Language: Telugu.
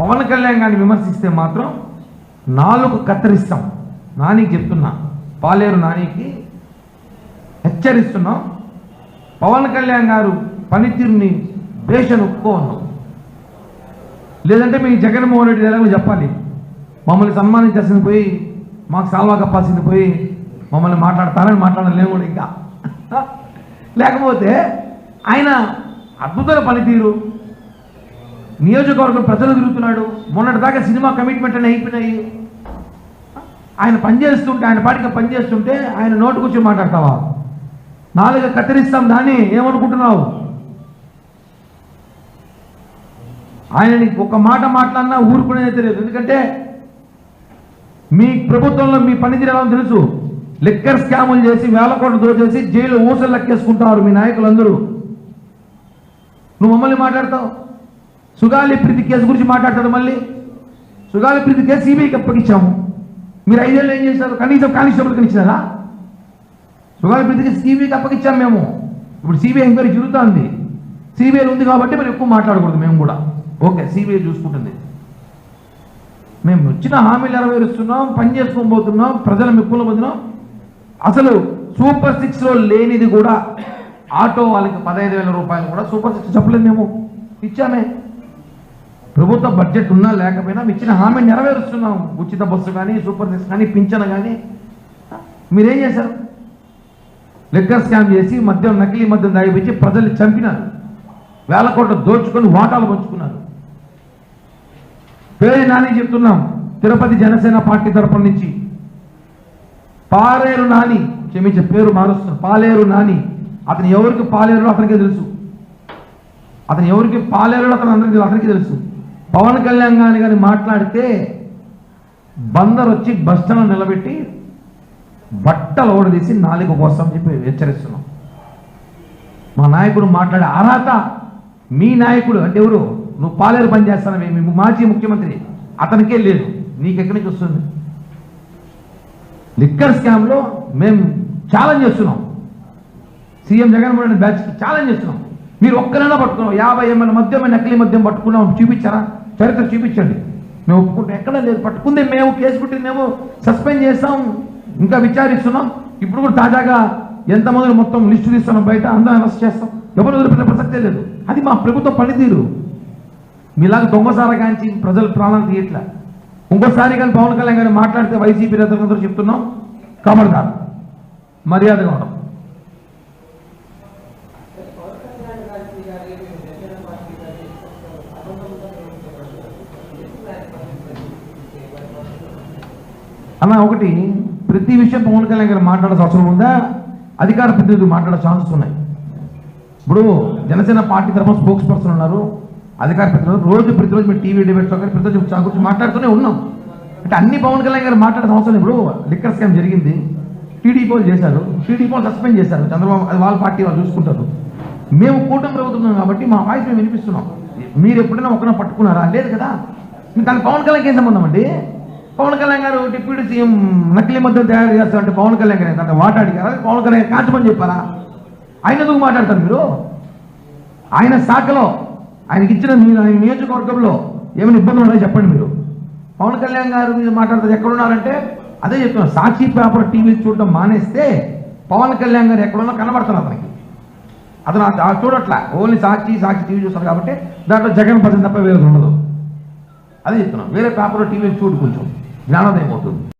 పవన్ కళ్యాణ్ గారిని విమర్శిస్తే మాత్రం నాలుగు కత్తిరిస్తాం. నానికి చెప్తున్నా పాలేరు నానికి హెచ్చరిస్తున్నాం. పవన్ కళ్యాణ్ గారు పనితీరుని భేషను ఒప్పుకోను లేదంటే మీ జగన్మోహన్ రెడ్డి గారు చెప్పాలి. మమ్మల్ని సన్మానించాల్సింది పోయి మాకు సాల్వా కప్పాల్సింది పోయి మమ్మల్ని మాట్లాడతారని మాట్లాడలేము కూడా ఇంకా. లేకపోతే ఆయన అద్భుతమైన పనితీరు నియోజకవర్గం ప్రజలు తిరుగుతున్నాడు. మొన్నటిదాకా సినిమా కమిట్మెంట్ అని అయిపోయినాయి. ఆయన పనిచేస్తుంటే ఆయన పాటికి పనిచేస్తుంటే ఆయన నోటు కూర్చొని మాట్లాడతావా? నాలుగు కత్తిరిస్తాం దాన్ని ఏమనుకుంటున్నావు? ఆయనని ఒక మాట మాట్లాడినా ఊరుకునేది తెలియదు. ఎందుకంటే మీ ప్రభుత్వంలో మీ పనితీరు ఎలా తెలుసు. లిక్కర్ స్కాములు చేసి వేల కోట్లు దోచేసి జైలు ఊసలు లెక్కేసుకుంటారు మీ నాయకులందరూ. నువ్వు మమ్మల్ని మాట్లాడతావు? సుగాలి ప్రీతి కేసు గురించి మాట్లాడతాడు మళ్ళీ. సుగాలి ప్రీతి కేసు సిబిఐకి అప్పగించాము మీరు ఐదేళ్ళు ఏం చేశారు? కనీసం కానిస్టేబుల్కి ఇచ్చినారా సుగాలి ప్రీతికి సిబిఐకి అప్పగించాం మేము. ఇప్పుడు సిబిఐ ఎంక్వైరీ జరుగుతుంది. సిబిఐ ఉంది కాబట్టి మరి ఎక్కువ మాట్లాడకూడదు మేము కూడా. ఓకే సిబిఐ చూసుకుంటుంది. మేము వచ్చిన హామీలు నెరవేరుస్తున్నాం పని చేసుకొని పోతున్నాం ప్రజల మెప్పులు పొందినాం అసలు సూపర్ సిక్స్లో లేనిది కూడా ఆటో వాళ్ళకి పదహైదు వేల రూపాయలు కూడా సూపర్ సిక్స్ చెప్పలేదు మేము. ఇచ్చామే. ప్రభుత్వ బడ్జెట్ ఉన్నా లేకపోయినా ఇచ్చిన హామీ నెరవేరుస్తున్నాం. ఉచిత బస్సు కానీ సూపర్ సిక్స్ కానీ పింఛన్ కానీ మీరేం చేశారు? లెక్కర్ స్కామ్ చేసి మద్యం నకిలీ మద్యం దాగిపించి ప్రజల్ని చంపినారు. వేల కోట్లు దోచుకొని వాటాలు పంచుకున్నారు. పేరు నాని చెప్తున్నాం తిరుపతి జనసేన పార్టీ తరఫున నుంచి. పాలేరు నాని క్షమించే పేరు మారుస్తున్నారు పాలేరు నాని. అతను ఎవరికి పాలేరులో అతనికి తెలుసు. అతను ఎవరికి పాలేరులో అతను అందరికీ అతనికి తెలుసు. పవన్ కళ్యాణ్ గారిని కానీ మాట్లాడితే బందర్ వచ్చి బస్ స్టాండ్ నిలబెట్టి బట్టలు ఓడదీసి నాలుగు కోసం చెప్పి హెచ్చరిస్తున్నాం. మా నాయకుడు మాట్లాడే అర్హత మీ నాయకుడు అంటే ఎవరు? నువ్వు పాలేరు పనిచేస్తానమే మాజీ ముఖ్యమంత్రి. అతనికే లేదు. నీకెక్కడి నుంచి వస్తుంది? లిక్కర్ స్కామ్లో మేము ఛాలెంజ్ చేస్తున్నాం. సీఎం జగన్మోహన్ రెడ్డి బ్యాచ్కి ఛాలెంజ్ చేస్తున్నాం. మీరు ఒక్కరైనా పట్టుకున్నాం. యాభై ఎంఎల్ మద్యం నకిలీ మద్యం పట్టుకున్నాం. చూపించారా? చరిత్ర చూపించండి. మేము ఒప్పుకుంటే. ఎక్కడ లేదు. పట్టుకుంది మేము కేసు పెట్టింది మేము సస్పెండ్ చేస్తాం. ఇంకా విచారిస్తున్నాం. ఇప్పుడు కూడా తాజాగా ఎంతమంది మొత్తం లిస్టు తీస్తున్నాం బయట అందరం అరెస్ట్ చేస్తాం. ఎవరు వదిలిపెట్టిన ప్రసక్తే లేదు. అది మా ప్రభుత్వ పనితీరు. మీలాగా దొంగసార కాంచి ప్రజలు ప్రాణాలు తీయట్లా. ఇంకోసారి కానీ పవన్ కళ్యాణ్ గారు మాట్లాడితే వైసీపీ నేతలందరూ చెప్తున్నాం. కమర్దార్ మర్యాదగా ఉండడం అన్న ఒకటి ప్రతి విషయం పవన్ కళ్యాణ్ గారు మాట్లాడాల్సిన అవసరం ఉందా? అధికార ప్రతినిధులు మాట్లాడే ఛాన్సెస్ ఉన్నాయి. ఇప్పుడు జనసేన పార్టీ తరఫున స్పోక్స్ పర్సన్ ఉన్నారు. అధికార ప్రతినిధులు రోజు ప్రతిరోజు మీరు టీవీ డిబేట్స్ కానీ ప్రతిరోజు చాలా గురించి మాట్లాడుతూనే ఉన్నాం. అంటే అన్ని పవన్ కళ్యాణ్ గారు మాట్లాడే అవసరం ఇప్పుడు లిక్కర్ స్కామ్ జరిగింది. టీడీపీ వాళ్ళు చేశారు. టీడీపీ వాళ్ళు సస్పెండ్ చేశారు. చంద్రబాబు అది వాళ్ళ పార్టీ వాళ్ళు చూసుకుంటారు. మేము కూటమి ప్రభుత్వం కాబట్టి మా వాయిస్ మేము వినిపిస్తున్నాం. మీరు ఎప్పుడైనా ఒకరిని పట్టుకున్నారా? లేదు కదా. దాని పవన్ కళ్యాణ్ ఏం సంబంధం అండి? పవన్ కళ్యాణ్ గారు డిప్యూటీ సీఎం నకిలీ మద్యం తయారు చేస్తారంటే పవన్ కళ్యాణ్ గారు అంటే వాట అడిగారా పవన్ కళ్యాణ్ కాచమని చెప్పారా? ఆయన ఎందుకు మాట్లాడతారు మీరు? ఆయన శాఖలో ఆయనకి ఇచ్చిన మీరు ఆయన నియోజకవర్గంలో ఏమైనా ఇబ్బందులు ఉన్నాయో చెప్పండి మీరు? పవన్ కళ్యాణ్ గారు మీరు మాట్లాడతారు ఎక్కడున్నారంటే అదే చెప్తున్నాను సాక్షి పేపర్ టీవీ చూడడం మానేస్తే పవన్ కళ్యాణ్ గారు ఎక్కడున్నా కనబడుతున్నారు అతనికి. అతను చూడట్లా ఓన్లీ సాక్షి సాక్షి టీవీ చూస్తారు కాబట్టి దాంట్లో జగన్ పదం తప్ప వేరే ఉండదు. అదే చెప్తున్నాం వేరే పేపర్ టీవీ చూడు కొంచెం. নারদের মতন।